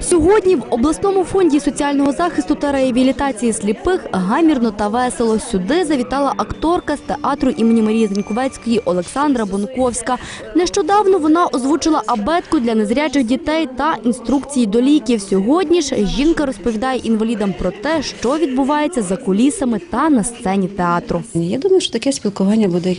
Сьогодні в обласному фонді соціального захисту та реабілітації сліпих гамірно та весело. Сюди завітала акторка з театру імені Марії Зеньковецької Олександра Бонковська. Нещодавно вона озвучила абетку для незрячих дітей та інструкції до ліків. Сьогодні ж жінка розповідає інвалідам про те, що відбувається за кулісами та на сцені театру. Я думаю, що таке спілкування буде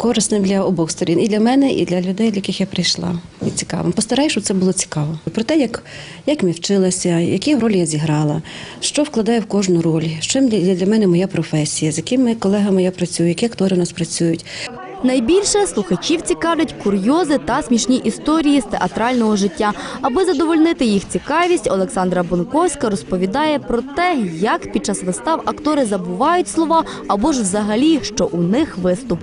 корисним для обох сторін, і для мене, і для людей, для яких я прийшла. І цікавим. Постараюсь, щоб це було цікаво. Про те, як, як ми вчилася, які ролі я зіграла, що вкладає в кожну роль, що для, для мене моя професія, з якими колегами я працюю, які актори у нас працюють. Найбільше слухачів цікавлять курйози та смішні історії з театрального життя. Аби задовольнити їх цікавість, Олександра Бонковська розповідає про те, як під час вистав актори забувають слова або ж взагалі, що у них виступ.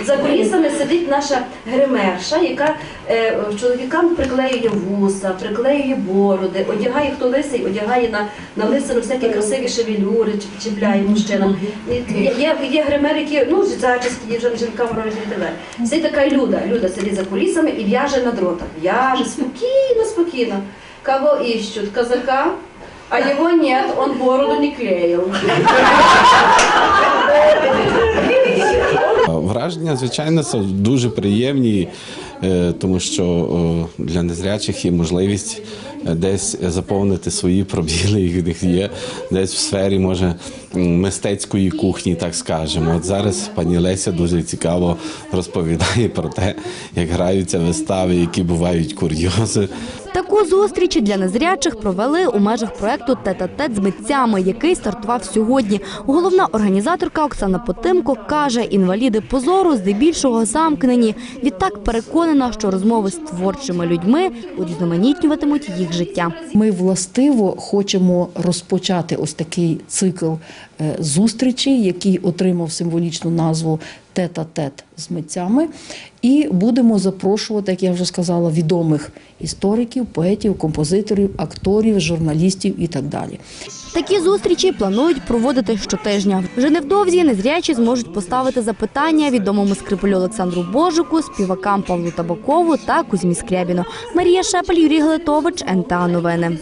За кулісами сидить наша гримерша, яка е, чоловікам приклеює вуса, приклеює бороди, одягає хто лисий, одягає на, на лисину всякі красиві шевелюри, чіпляє мужчинам. Є, є, є гримери, які ну зачіски жін- жінкам роблять і так. Сидить така люда. Люда сидить за кулісами і в'яже на дротах. В'яже спокійно, спокійно. Кого іщуть? Казака? А його нет, он бороду не клеїв. Враження, звичайно, це дуже приємні, е, тому що для незрячих є можливість е, десь заповнити свої пробіли, них є, десь в сфері, може, мистецької кухні, так скажемо. От зараз пані Леся дуже цікаво розповідає про те, як граються вистави, які бувають курйози. Таку зустріч для незрячих провели у межах проекту «Тет-а-тет з митцями, який стартував сьогодні. Головна організаторка Оксана Потимко каже, інваліди позору здебільшого замкнені. Відтак переконана, що розмови з творчими людьми урізноманітнюватимуть їх життя. Ми властиво хочемо розпочати ось такий цикл е, зустрічей, який отримав символічну назву Тет-а-тет з митцями. І будемо запрошувати, як я вже сказала, відомих істориків, поетів, композиторів, акторів, журналістів і так далі. Такі зустрічі планують проводити щотижня. Вже невдовзі незрячі зможуть поставити запитання відомому скрипалю Олександру Божику, співакам Павлу Табакову та Кузьмі Скрябіну. Марія Шепель, Юрій Галитович, НТА Новини.